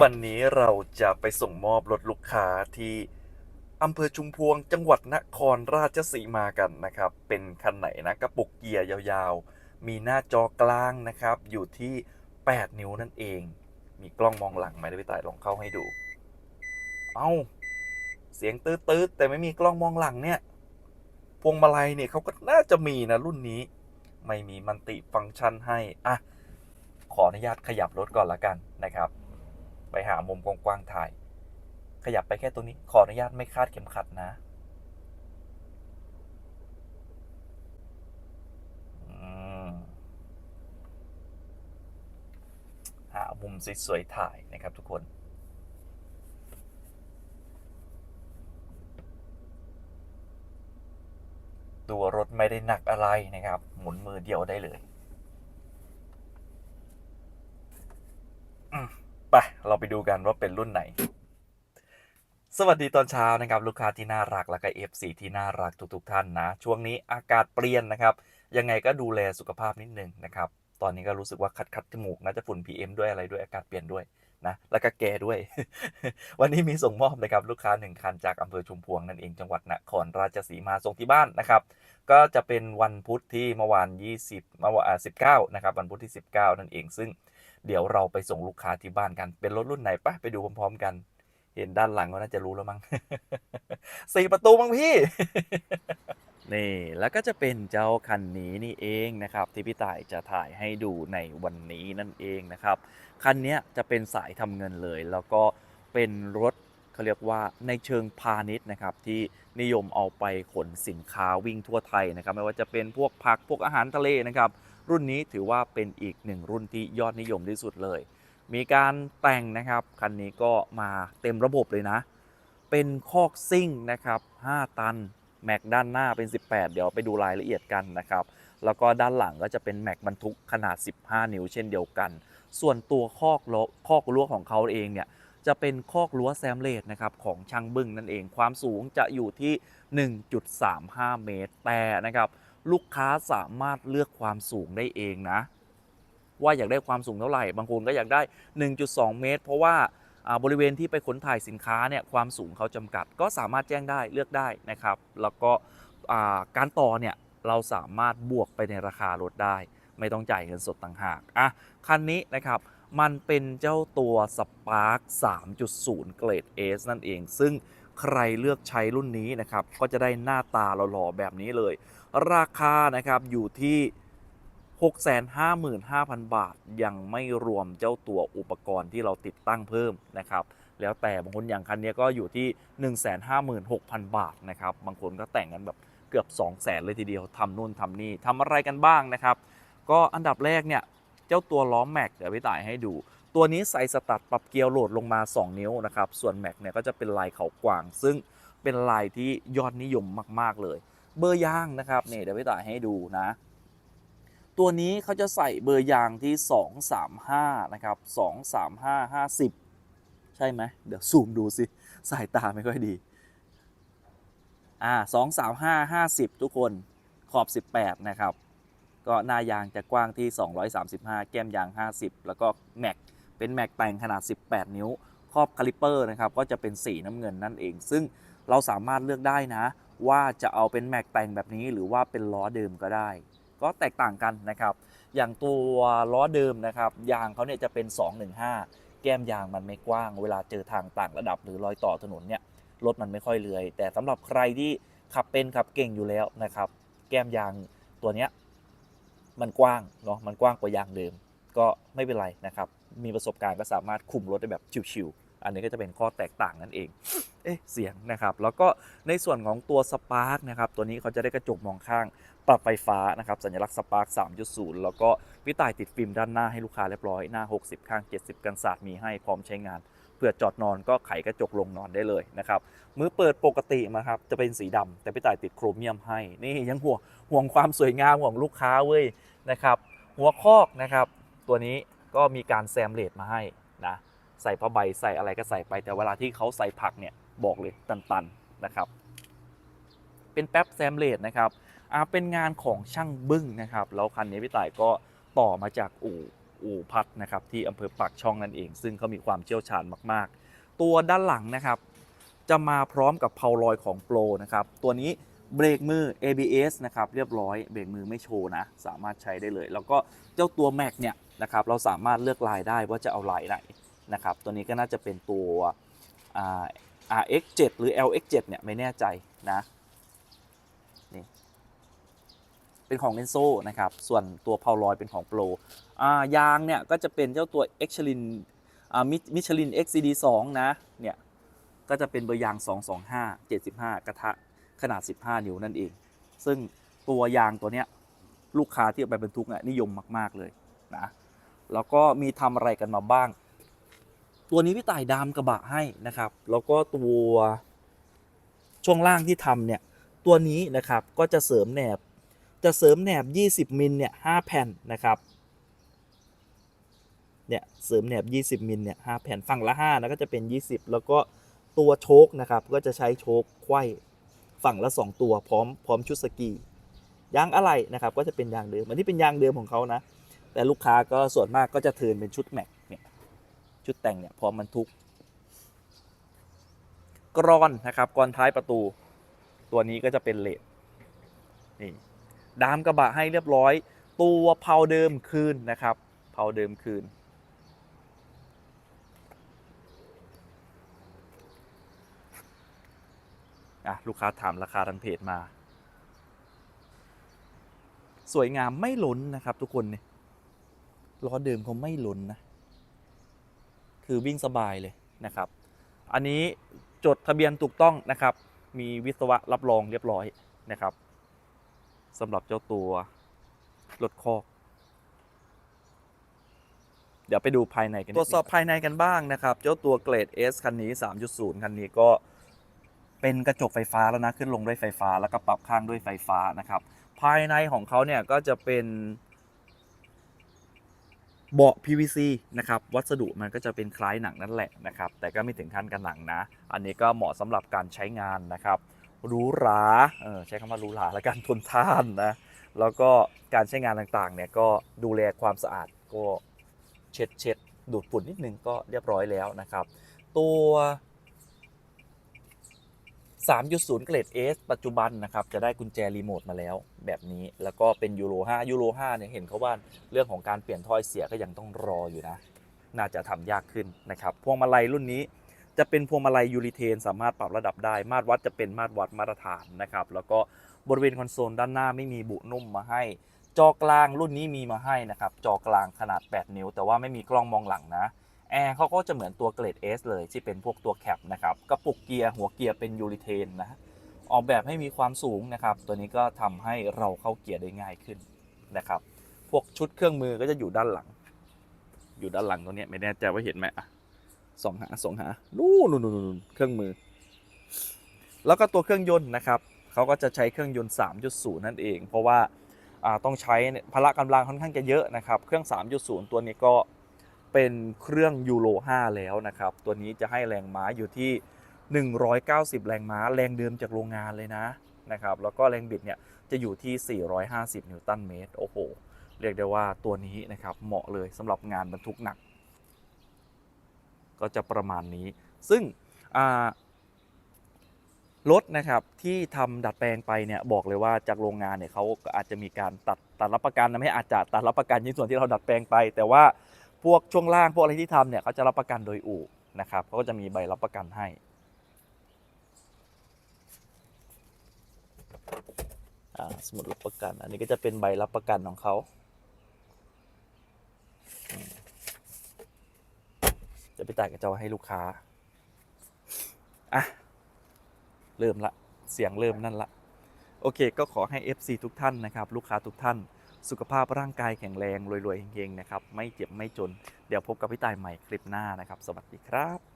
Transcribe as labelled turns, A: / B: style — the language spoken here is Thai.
A: วันนี้เราจะไปส่งมอบรถลูกค้าที่อำเภอชุมพวงจังหวัดนครราชสีมากันนะครับ เป็นคันไหนนะกระปุกเกียร์ยาวๆ มีหน้าจอกลางนะครับ อยู่ที่ 8 นิ้วนั่นเอง มีกล้องมองหลังไหมได้พี่ต่ายลองเข้าให้ดู เอ้า เสียงตื้อๆแต่ไม่มีกล้องมองหลังเนี่ย พวงมาลัยเนี่ยเขาก็น่าจะมีนะรุ่นนี้ ไม่มีมันติฟังก์ชันให้ อะ ขออนุญาตขยับรถก่อนละกันนะครับ ไปหามุมกว้างๆถ่าย ขยับไปแค่ตรงนี้ ขออนุญาตไม่คาดเข็มขัดนะหามุมสวยๆถ่ายนะครับทุกคนตัวรถไม่ได้หนักอะไรนะครับ หมุนมือเดียวได้เลย อืม เราไปดูกันว่าเป็นรุ่นไหน สวัสดีตอนเช้านะครับ ลูกค้าที่น่ารักและก็ FC ที่น่ารักทุกๆท่านนะ ช่วงนี้อากาศเปลี่ยนนะครับ ยังไงก็ดูแลสุขภาพนิดนึงนะครับ ตอนนี้ก็รู้สึกว่าคัดคัดจมูกน่าจะฝุ่น PM ด้วยอะไรด้วยอากาศเปลี่ยนด้วยนะแล้วก็แกด้วย วันนี้มีส่งมอบนะครับลูกค้าหนึ่งคันจากอำเภอชุมพวงนั่นเองจังหวัดนครราชสีมาส่งที่บ้านนะครับ ก็จะเป็นวันพุธที่เมื่อวาน 20เมื่อวาน19 นะครับ วันพุธที่ 19 นั่นเองซึ่ง เดี๋ยวเราไปส่งลูกค้าที่บ้านกัน เป็นรถรุ่นไหนปะไปดูพร้อมๆกัน เห็นด้านหลังก็น่าจะรู้แล้วมั้งสี่ประตูมั้งพี่ นี่ แล้วก็จะเป็นเจ้าคันนี้นี่เองนะครับ ที่พี่ต่ายจะถ่ายให้ดูในวันนี้นั่นเองนะครับ คันนี้จะเป็นสายทำเงินเลย แล้วก็เป็นรถเขาเรียกว่าในเชิงพาณิชย์นะครับที่นิยมเอาไปขนสินค้าวิ่งทั่วไทยนะครับ ไม่ว่าจะเป็นพวกผักพวกอาหารทะเลนะครับ รุ่นนี้ถือว่าเป็นอีกหนึ่งรุ่นที่ยอดนิยมที่สุดเลย มีการแต่งนะครับคันนี้ก็มาเต็มระบบเลยนะ เป็นคอกซิ่งนะครับ 5 ตันแม็กด้านหน้าเป็น 18 เดี๋ยวไปดูรายละเอียดกันนะครับ แล้วก็ด้านหลังก็จะเป็นแม็กบรรทุกขนาด 15 นิ้วเช่นเดียวกัน ส่วนตัวคอกล้อคอกรั้วของเขาเองเนี่ยจะเป็นคอกรั้วแซมเลดนะครับของช่างบึ้งนั่นเอง ความสูงจะอยู่ที่ 1.35 เมตร แต่นะครับ ลูกค้าสามารถเลือกความสูงได้เองนะ ว่าอยากได้ความสูงเท่าไหร่ บางคนก็อยากได้ 1.2 เมตร เพราะว่าบริเวณที่ไปขนถ่ายสินค้าเนี่ยความสูงเขาจำกัด ก็สามารถแจ้งได้เลือกได้นะครับ แล้วก็การต่อเนี่ยเราสามารถบวกไปในราคารถได้ ไม่ต้องจ่ายเงินสดต่างหากอะคันนี้นะครับมันเป็นเจ้าตัว Spark 3.0 เกรด S นั่นเอง ซึ่ง ใครเลือกใช้รุ่นนี้นะครับก็จะได้หน้าตาหล่อๆแบบนี้เลย ราคานะครับอยู่ที่ 655,000 บาท ยังไม่รวมเจ้าตัวอุปกรณ์ที่เราติดตั้งเพิ่มนะครับแล้วแต่บางคนอย่างคันนี้ก็อยู่ที่ 156,000 บาทนะครับบางคนก็แต่งกันแบบเกือบ 200,000เลยทีเดียวทำนู่นทำนี่ทำอะไรกันบ้างนะครับ ก็อันดับแรกเนี่ยเจ้าตัวล้อแม็กเดี๋ยวพี่ต่ายให้ดู ตัวนี้ใส่สตัดปรับเกียร์โหลดลงมา 2 นิ้วนะครับ ส่วนแม็กเนี่ยก็จะเป็นลายเขากวาง ซึ่งเป็นลายที่ยอดนิยมมาก ๆ เลย เบอร์ยางนะครับเนี่เดี๋ยวพี่ต่ายให้ดูนะ ตัวนี้เขาจะใส่เบอร์ยางที่ 235 นะครับ 235 50 ใช่ไหมเดี๋ยวซูมดูสิสายตาไม่ค่อยดีอ่า235 50 ทุกคนขอบ 18 นะครับก็หน้ายางจะกว้างที่ 235 แก้มยาง 50 แล้วก็แม็ก เป็นแม็กแต่งขนาด 18 นิ้ว ครอบคาลิเปอร์นะครับ ก็จะเป็นสีน้ำเงินนั่นเอง ซึ่งเราสามารถเลือกได้นะ ว่าจะเอาเป็นแม็กแต่งแบบนี้หรือว่าเป็นล้อเดิมก็ได้ ก็แตกต่างกันนะครับ อย่างตัวล้อเดิมนะครับ ยางเขาเนี่ยจะเป็น 215 แก้มยางมันไม่กว้าง เวลาเจอทางต่างระดับหรือรอยต่อถนนเนี่ยรถมันไม่ค่อยเลื้อย แต่สำหรับใครที่ขับเป็นขับเก่งอยู่แล้วนะครับ แก้มยางตัวเนี้ยมันกว้างเนาะมันกว้างกว่ายางเดิม ก็ไม่เป็นไรนะครับ มีประสบการณ์ก็สามารถคุมรถได้แบบชิวๆอันนี้ก็จะเป็นข้อแตกต่างนั่นเอง เอ๊ะเสียงนะครับ แล้วก็ในส่วนของตัวสปาร์กนะครับ ตัวนี้เขาจะได้กระจกมองข้างปรับไฟฟ้านะครับ สัญลักษณ์สปาร์ก3.0 แล้วก็วิตายติดฟิล์มด้านหน้าให้ลูกค้าเรียบร้อย หน้า 60 ข้าง 70 กันศาสตร์มีให้พร้อมใช้งานเพื่อจอดนอนก็ไขกระจกลงนอนได้เลยนะครับมือเปิดปกติมาครับจะเป็นสีดำแต่พี่ต่ายติดโครเมียมให้ นี่ยังห่วงห่วงความสวยงามห่วงลูกค้าเว้ยนะครับ หัวคอกนะครับ ตัวนี้ ก็มีการแซมเลดมาให้นะใส่ผ้าใบใส่อะไรก็ใส่ไปแต่เวลาที่เขาใส่ผักเนี่ยบอกเลยตันๆนะครับ เป็นแป๊บแซมเลดนะครับอ่าเป็นงานของช่างบึ้งนะครับแล้วคันนี้พี่ต่ายก็ต่อมาจากอู่อู่พัดนะครับที่อำเภอปากช่องนั่นเอง ซึ่งเขามีความเชี่ยวชาญมาก ๆ ตัวด้านหลังนะครับ จะมาพร้อมกับเพาลอยของโปรนะครับตัวนี้ เบรกมือ ABS นะครับเรียบร้อยเบรกมือไม่โชว์นะ สามารถใช้ได้เลย แล้วก็เจ้าตัว Mac เนี่ยนะครับเราสามารถเลือกลายได้ว่าจะเอาลายไหนนะครับตัวนี้ก็น่าจะเป็นตัว RX7 หรือ LX7 เนี่ยไม่แน่ใจนะนี่เป็นของ e n z o นะครับ ส่วนตัวเพาลอยเป็นของโปรอ่ายางเนี่ยก็จะเป็นเจ้าตัว e x c h e l i n มิชลิน XCD2 นะเนี่ยก็จะเป็นเบอร์ยาง 225 75 กระทะ ขนาด 15 นิ้วนั่นเอง ซึ่งตัวยางตัวเนี้ยลูกค้าที่เอาไปบรรทุกน่ะนิยมมาก ๆเลยนะแล้วก็มีทำอะไรกันมาบ้าง ตัวนี้พี่ต่ายดามกระบะให้นะครับ แล้วก็ตัวช่วงล่างที่ทำเนี่ยตัวนี้นะครับก็จะเสริมแหนบจะเสริมแหนบ 20 มิลเนี่ย5แผ่นนะครับเนี่ยเสริมแหนบ 20 มิลเนี่ย5แผ่นฝั่งละ5นะก็จะเป็น 20 แล้วก็ตัวโชคนะครับก็จะใช้โชคไขว้ ฝั่งละ 2 ตัวพร้อมพร้อมชุดสกียางอะไรนะครับก็จะเป็นยางเดิมอันนี้เป็นยางเดิมของเขานะ แต่ลูกค้าก็ส่วนมากก็จะเทินเป็นชุดแม็กเนี่ยชุดแต่งเนี่ยพร้อมบรรทุก กรอนนะครับกรอนท้ายประตู ตัวนี้ก็จะเป็นเลดนี่ดามกระบะให้เรียบร้อย ตัวเพาเดิมคืนนะครับเพาเดิมคืน อะลูกค้าถามราคาทางเพจมา สวยงามไม่ล้นนะครับ ทุกคนเนี่ยล้อเดิมเขาไม่ล้นนะ คือวิ่งสบายเลยนะครับ อันนี้จดทะเบียนถูกต้องนะครับ มีวิศวะรับรองเรียบร้อยนะครับสำหรับเจ้าตัวรถคอก เดี๋ยวไปดูภายในกันตรวจสอบภายในกันบ้างนะครับ เจ้าตัวเกรด S คันนี้ 3.0 คันนี้ก็ เป็นกระจกไฟฟ้าแล้วนะขึ้นลงด้วยไฟฟ้าแล้วก็ปรับข้างด้วยไฟฟ้านะครับ ภายในของเขาเนี่ยก็จะเป็นเบาะ PVC นะครับ วัสดุมันก็จะเป็นคล้ายหนังนั่นแหละนะครับ แต่ก็ไม่ถึงขั้นกันหนังนะ อันนี้ก็เหมาะสำหรับการใช้งานนะครับหรูหราเออใช้คำว่าหรูหราและการทนทานนะ แล้วก็การใช้งานต่างๆเนี่ยก็ดูแลความสะอาดก็เช็ดเช็ดดูดฝุ่นนิดนึงก็เรียบร้อยแล้วนะครับ ตัว 3.0 เกรด S ปัจจุบันนะครับ จะได้กุญแจรีโมทมาแล้วแบบนี้แล้วก็เป็นยูโร5ยูโร5เนี่ยเห็นเขาว่าเรื่องของการเปลี่ยนถ้อยเสียก็ยังต้องรออยู่นะ น่าจะทำยากขึ้นนะครับพวงมาลัยรุ่นนี้จะเป็นพวงมาลัยยูริเทน สามารถปรับระดับได้ มาตรวัดจะเป็นมาตรวัดมาตรฐานนะครับ แล้วก็บริเวณคอนโซลด้านหน้าไม่มีบุนุ่มมาให้ จอกลางรุ่นนี้มีมาให้นะครับ จอกลางขนาด 8 นิ้ว แต่ว่าไม่มีกล้องมองหลังนะ แอร์เขาก็จะเหมือนตัวเกรด S เลยที่เป็นพวกตัวแคปนะครับกระปุกเกียร์หัวเกียร์เป็นยูริเทนนะออกแบบให้มีความสูงนะครับ ตัวนี้ก็ทำให้เราเข้าเกียร์ได้ง่ายขึ้นนะครับ พวกชุดเครื่องมือก็จะอยู่ด้านหลัง อยู่ด้านหลังตัวนี้ไม่แน่ใจว่าเห็นไหมอะสองหาสองหานู่นนู่นนู่นเครื่องมือ แล้วก็ตัวเครื่องยนต์นะครับเขาก็จะใช้เครื่องยนต์ 3.0 นั่นเอง เพราะว่าต้องใช้พละกำลังค่อนข้างจะเยอะนะครับ เครื่อง 3.0 ตัวนี้ก็ เป็นเครื่องยูโร5 แล้วนะครับ ตัวนี้จะให้แรงม้าอยู่ที่ 190 แรงม้า แรงเดิมจากโรงงานเลยนะนะครับ แล้วก็แรงบิดเนี่ยจะอยู่ที่ 450 นิวตันเมตร โอ้โห เรียกได้ว่าตัวนี้นะครับเหมาะเลยสำหรับงานบรรทุกหนัก ก็จะประมาณนี้ ซึ่งรถนะครับที่ทำดัดแปลงไปเนี่ยบอกเลยว่าจากโรงงานเนี่ยเขาอาจจะมีการตัดตัดรับประกันนะไม่อาจจะตัดรับประกันในส่วนที่เราดัดแปลงไป แต่ว่า พวกช่วงล่างพวกอะไรที่ทำเนี่ยเขาจะรับประกันโดยอู่นะครับเขาก็จะมีใบรับประกันให้ สมุดรับประกัน อันนี้ก็จะเป็นใบรับประกันของเขาจะไปจ่ายกับเจ้าให้ลูกค้า อะ เริ่มละ เสียงเริ่มนั่นละ โอเค ก็ขอให้ FC ทุกท่านนะครับ ลูกค้าทุกท่าน สุขภาพร่างกายแข็งแรงรวยๆเฮงๆนะครับ ไม่เจ็บไม่จน เดี๋ยวพบกับพี่ตายใหม่คลิปหน้านะครับ สวัสดีครับ